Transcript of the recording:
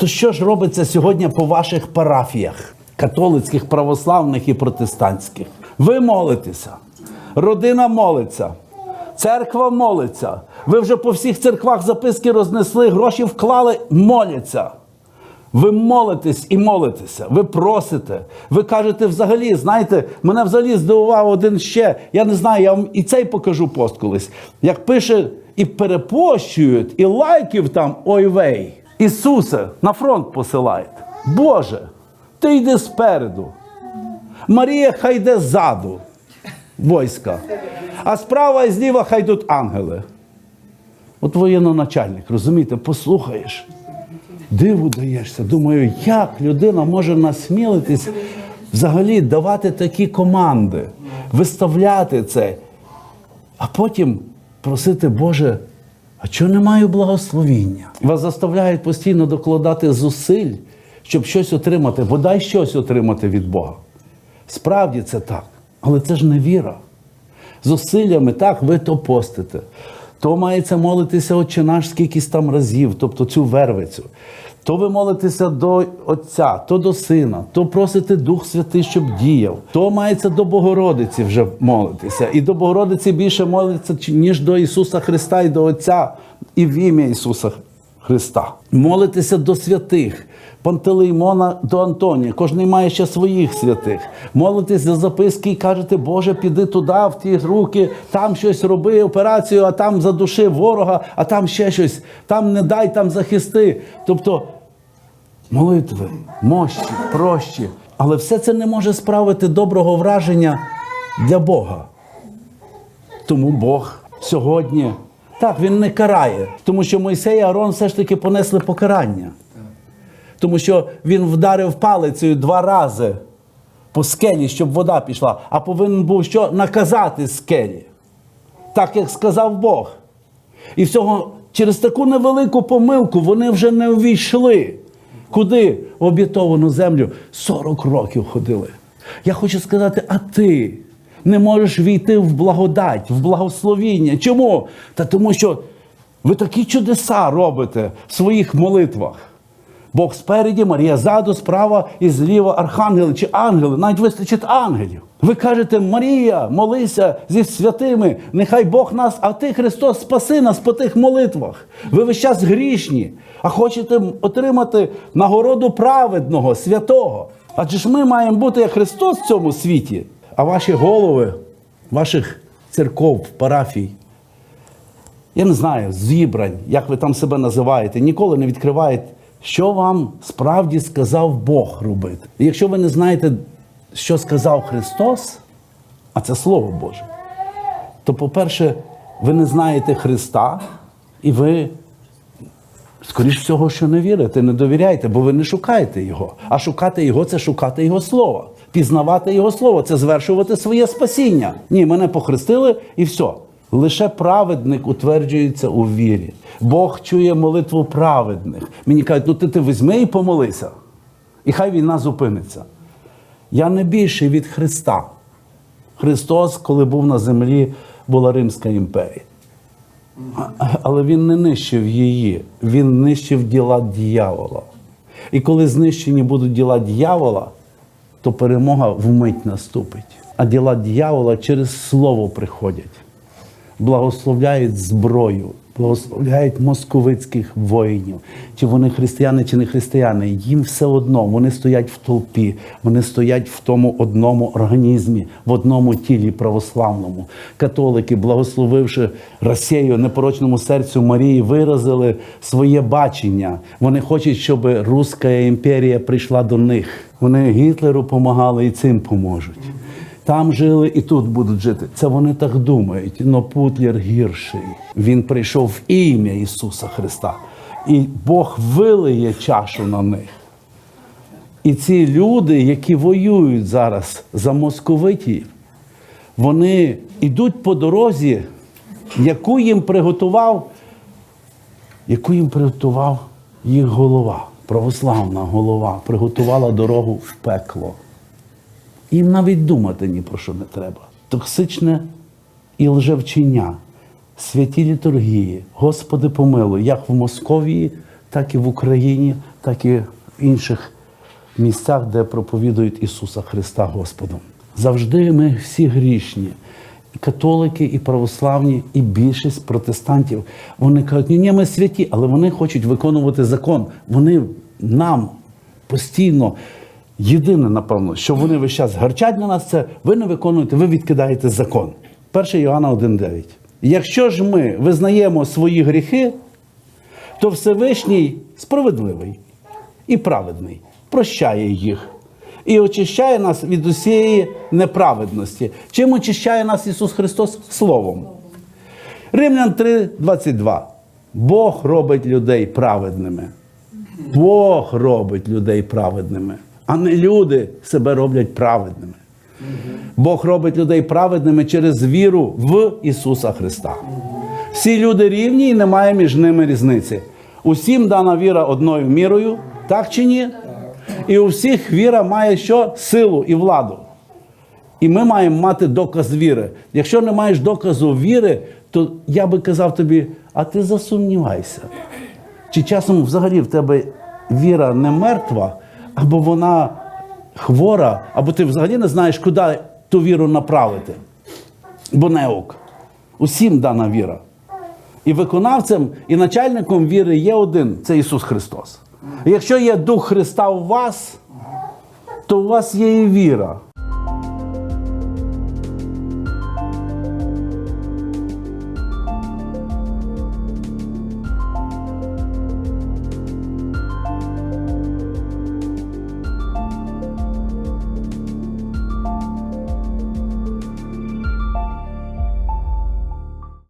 То що ж робиться сьогодні по ваших парафіях, католицьких, православних і протестантських? Ви молитеся, родина молиться, церква молиться. Ви вже по всіх церквах записки рознесли, гроші вклали, моляться. Ви молитесь і молитеся, ви просите. Ви кажете, взагалі, знаєте, мене взагалі здивував один ще. Я не знаю, я вам і цей покажу пост колись. Як пише, і перепощують, і лайків там ой вей. Ісусе, на фронт посилають. Боже, ти йди спереду. Марія хай йде ззаду войска. А справа і зліва хай йдуть ангели. От воєнноначальник, розумієте, послухаєш. Диву даєшся. Думаю, як людина може насмілитись взагалі давати такі команди, виставляти це, а потім просити, Боже, а чого не маю благословіння? Вас заставляють постійно докладати зусиль, щоб щось отримати, бодай щось отримати від Бога. Справді це так, але це ж не віра. Зусиллями так ви то постите. То мається молитися Отче наш скількись там разів, тобто цю вервицю. То ви молитеся до Отця, то до Сина, то просите Дух Святий, щоб діяв, то мається до Богородиці вже молитися. І до Богородиці більше молиться, ніж до Ісуса Христа і до Отця, і в ім'я Ісуса. Молитеся до святих. Пантелеймона до Антонія. Кожен має ще своїх святих. Молитесь за записки і кажете, Боже, піди туди, в ті руки, там щось роби, операцію, а там задуши ворога, а там ще щось, там не дай, там захисти. Тобто молитви, мощі, прощі. Але все це не може справити доброго враження для Бога. Тому Бог сьогодні так він не карає, тому що Мойсей і Арон все ж таки понесли покарання. Тому що він вдарив палицею два рази по скелі, щоб вода пішла, а повинен був що наказати скелі, так як сказав Бог. І всього через таку невелику помилку вони вже не увійшли. Куди? В обітовану землю 40 років ходили. Я хочу сказати, а ти не можеш війти в благодать, в благословіння. Чому? Та тому що ви такі чудеса робите в своїх молитвах. Бог спереді, Марія ззаду, справа і зліва архангели чи ангели, навіть вистачить ангелів. Ви кажете, Марія, молися зі святими, нехай Бог нас, а ти, Христос, спаси нас по тих молитвах. Ви весь час грішні, а хочете отримати нагороду праведного, святого. Адже ж ми маємо бути як Христос в цьому світі, а ваші голови, ваших церков, парафій, я не знаю, зібрань, як ви там себе називаєте, ніколи не відкриваєте, що вам справді сказав Бог робити. Якщо ви не знаєте, що сказав Христос, а це Слово Боже, то, по-перше, ви не знаєте Христа, і ви, скоріш всього, що не вірите, не довіряєте, бо ви не шукаєте Його. А шукати Його це шукати Його Слово. Пізнавати Його Слово це звершувати своє спасіння. Ні, мене похрестили і все. Лише праведник утверджується у вірі. Бог чує молитву праведних. Мені кажуть, ну ти, ти візьми і помолися, і хай війна зупиниться. Я не більший від Христа. Христос, коли був на землі, була Римська імперія. Але він не нищив її, він нищив діла дьявола. І коли знищені будуть діла дьявола, то перемога вмить наступить. А діла дьявола через слово приходять благословляють зброю, благословляють московицьких воїнів. Чи вони християни, чи не християни, їм все одно, вони стоять в толпі, вони стоять в тому одному організмі, в одному тілі православному. Католики, благословивши Росію, непорочному серцю Марії, виразили своє бачення. Вони хочуть, щоб Руська імперія прийшла до них. Вони Гітлеру допомагали і цим поможуть. Там жили і тут будуть жити. Це вони так думають. Но Путлер гірший. Він прийшов в ім'я Ісуса Христа. І Бог вилиє чашу на них. І ці люди, які воюють зараз за московитів, вони йдуть по дорозі, яку їм приготував, яку їм приготував їх голова, православна голова, приготувала дорогу в пекло. Їм навіть думати ні про що не треба. Токсичне і лжевчення, святі літургії, Господи помилуй, як в Московії, так і в Україні, так і в інших місцях, де проповідують Ісуса Христа Господом. Завжди ми всі грішні. І Католики, і православні, і більшість протестантів. Вони кажуть, ні, ні, ми святі, але вони хочуть виконувати закон. Вони нам постійно. Єдине, напевно, що вони весь час гарчать на нас, це ви не виконуєте, ви відкидаєте закон. 1 Іоанна 1,9. Якщо ж ми визнаємо свої гріхи, то Всевишній справедливий і праведний, прощає їх і очищає нас від усієї неправедності. Чим очищає нас Ісус Христос? Словом. Римлян 3:22. Бог робить людей праведними. Бог робить людей праведними, а не люди себе роблять праведними. Бог робить людей праведними через віру в Ісуса Христа. Всі люди рівні і немає між ними різниці. Усім дана віра одною мірою, так чи ні? І у всіх віра має що? Силу і владу. І ми маємо мати доказ віри. Якщо не маєш доказу віри, то я би казав тобі, а ти засумнівайся. Чи часом взагалі в тебе віра не мертва, або вона хвора, або ти взагалі не знаєш, куди ту віру направити. Бо не ок. Усім дана віра. І виконавцем, і начальником віри є один це Ісус Христос. Якщо є Дух Христа у вас, то у вас є і віра.